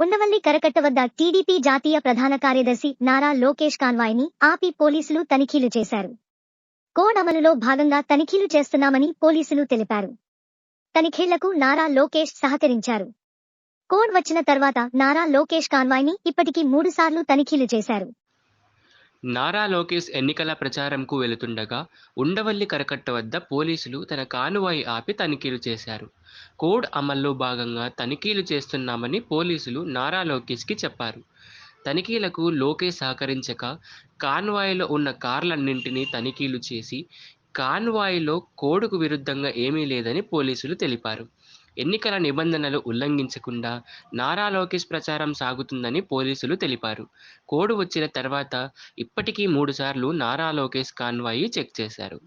ఉండవల్లి కరకట్ట వద్ద టీడీపీ జాతీయ ప్రధాన కార్యదర్శి నారా లోకేష్ కాన్వాయ్ని ఆపి పోలీసులు తనిఖీలు చేశారు. కోడ్ అమలులో భాగంగా తనిఖీలు చేస్తున్నామని పోలీసులు తెలిపారు. తనిఖీళ్ళకు నారా లోకేష్ సహకరించారు. కోడ్ వచ్చిన తర్వాత నారా లోకేష్ కాన్వాయ్ని ఇప్పటికి మూడుసార్లు తనిఖీలు చేశారు. నారా లోకేష్ ఎన్నికల ప్రచారంకు వెళుతుండగా ఉండవల్లి కరకట్ట వద్ద పోలీసులు తన కానువాయి ఆపి తనిఖీలు చేశారు. కోడ్ అమల్లో భాగంగా తనిఖీలు చేస్తున్నామని పోలీసులు నారా లోకేష్కి చెప్పారు. తనిఖీలకు లోకేష్ సహకరించక కాన్వాయిలో ఉన్న కార్లన్నింటినీ తనిఖీలు చేసి కాన్వాయిలో కోడ్కు విరుద్ధంగా ఏమీ లేదని పోలీసులు తెలిపారు. ఎన్నికల నిబంధనలు ఉల్లంఘించకుండా నారా లోకేష్ ప్రచారం సాగుతుందని పోలీసులు తెలిపారు. కోడ్ వచ్చిన తర్వాత ఇప్పటికీ మూడుసార్లు నారా లోకేష్ కాన్వాయి చెక్ చేశారు.